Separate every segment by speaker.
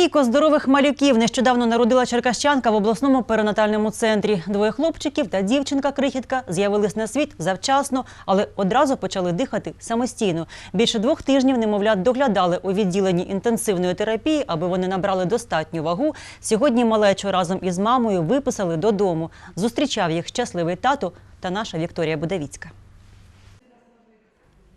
Speaker 1: Трійко здорових малюків нещодавно народила черкащанка в обласному перинатальному центрі. Двоє хлопчиків та дівчинка-крихітка з'явились на світ завчасно, але одразу почали дихати самостійно. Більше двох тижнів немовлят доглядали у відділенні інтенсивної терапії, аби вони набрали достатню вагу. Сьогодні малечу разом із мамою виписали додому. Зустрічав їх щасливий тато та наша Вікторія Будавіцька.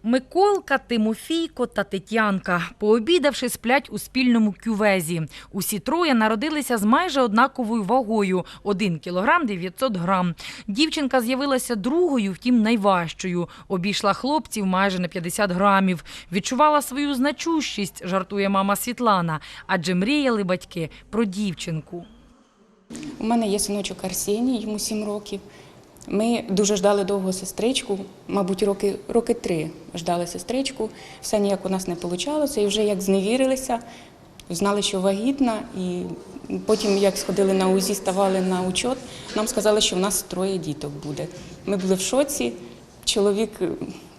Speaker 2: Миколка, Тимофійко та Тетянка, пообідавши, сплять у спільному кювезі. Усі троє народилися з майже однаковою вагою – 1 кілограм 900 грам. Дівчинка з'явилася другою, втім найважчою. Обійшла хлопців майже на 50 грамів. Відчувала свою значущість, жартує мама Світлана, адже мріяли батьки про дівчинку.
Speaker 3: У мене є синочок Арсеній, йому 7 років. Ми дуже ждали довго сестричку, мабуть, роки, роки три ждали сестричку. Все ніяк у нас не вийшло. І вже як зневірилися, знали, що вагітна. І потім, як сходили на УЗІ, ставали на учет, нам сказали, що в нас троє діток буде. Ми були в шоці. Чоловік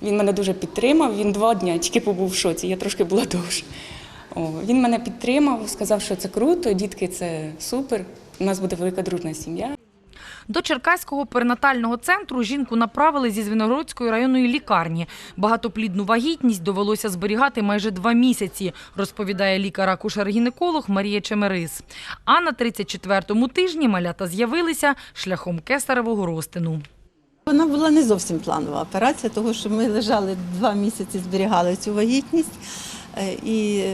Speaker 3: він мене дуже підтримав. Він два дні тільки побув в шоці. Я трошки була довше. О, він мене підтримав, сказав, що це круто, дітки це супер. У нас буде велика дружна сім'я.
Speaker 2: До Черкаського перинатального центру жінку направили зі Звенигородської районної лікарні. Багатоплідну вагітність довелося зберігати майже два місяці, розповідає лікар-акушер-гінеколог Марія Чемерис. А на 34-му тижні малята з'явилися шляхом кесаревого розтину.
Speaker 4: Вона була не зовсім планова операція, тому що ми лежали два місяці, зберігали цю вагітність. Е, І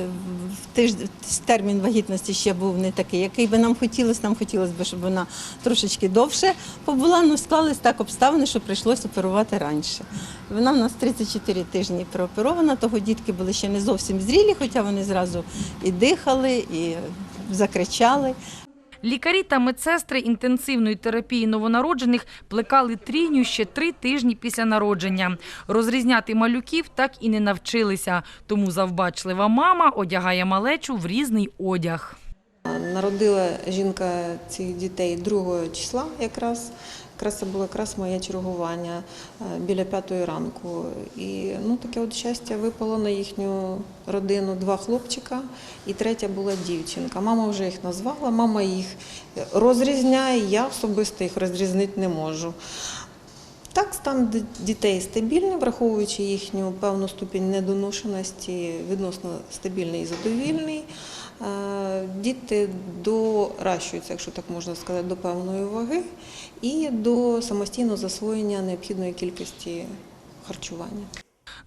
Speaker 4: тиждень термін вагітності ще був не такий, який би нам хотілося. Нам хотілося б, щоб вона трошечки довше побула, але склались так обставини, що прийшлося оперувати раніше. Вона в нас 34 тижні прооперована, того дітки були ще не зовсім зрілі, хоча вони зразу і дихали, і закричали.
Speaker 2: Лікарі та медсестри інтенсивної терапії новонароджених плекали трійню ще три тижні після народження. Розрізняти малюків так і не навчилися, тому завбачлива мама одягає малечу в різний одяг.
Speaker 5: Народила жінка цих дітей 2 числа якраз. Якраз це було якраз моє чергування е, біля п'ятої ранку. І ну, таке от щастя випало на їхню родину два хлопчика, і третя була дівчинка. Мама вже їх назвала, мама їх розрізняє, я особисто їх розрізнити не можу. Так, стан дітей стабільний, враховуючи їхню певну ступінь недоношеності, відносно стабільний і задовільний. Е, Діти доращуються, якщо так можна сказати, до певної ваги і до самостійного засвоєння необхідної кількості харчування.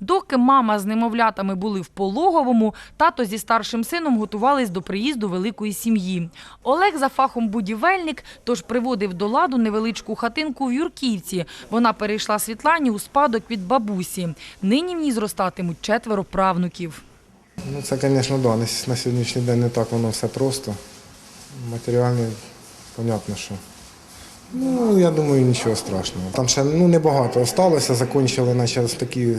Speaker 2: Доки мама з немовлятами були в пологовому, тато зі старшим сином готувались до приїзду великої сім'ї. Олег за фахом будівельник, тож приводив до ладу невеличку хатинку в Юрківці. Вона перейшла Світлані у спадок від бабусі. Нині в ній зростатимуть четверо правнуків.
Speaker 6: Ну, це, звісно, да, на сьогоднішній день не так воно все просто. Матеріально, понятно, що. Ну, я думаю, нічого страшного. Там ще ну, небагато залишилося, закінчили наче такі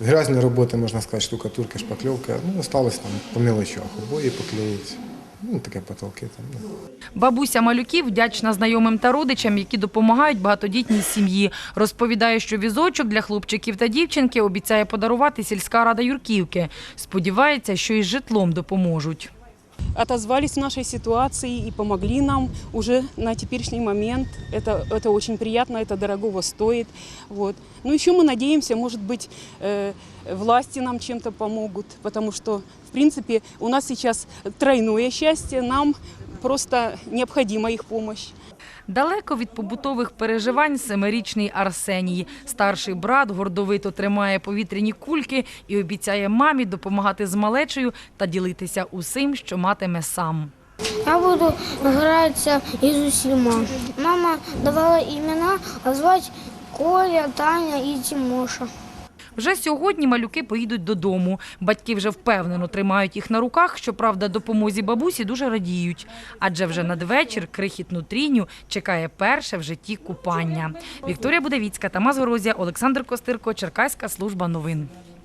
Speaker 6: грязні роботи, можна сказати, штукатурки, шпакльовки. Ну, осталось там по мелочах, обої поклеїть, ну, таке потолки там. Ну.
Speaker 2: Бабуся малюків вдячна знайомим та родичам, які допомагають багатодітній сім'ї. Розповідає, що візочок для хлопчиків та дівчинки обіцяє подарувати сільська рада Юрківки. Сподівається, що із житлом допоможуть
Speaker 7: отозвались в нашей ситуации и помогли нам уже на теперешний момент. Это, это очень приятно, это дорогого стоит. Вот. Ну еще мы надеемся, может быть, э, власти нам чем-то помогут, потому что, в принципе, у нас сейчас тройное счастье, нам просто необходима их помощь.
Speaker 2: Далеко від побутових переживань семирічний Арсеній. Старший брат гордовито тримає повітряні кульки і обіцяє мамі допомагати з малечею та ділитися усім, що матиме сам.
Speaker 8: Я буду гратися із усіма. Мама давала імена, а звати Коля, Таня і Тимоша.
Speaker 2: Вже сьогодні малюки поїдуть додому. Батьки вже впевнено тримають їх на руках. Щоправда, допомозі бабусі дуже радіють. Адже вже надвечір крихітну тріню чекає перше в житті купання. Вікторія Будавіцька, Тамас Горозія, Олександр Костирко, Черкаська служба новин.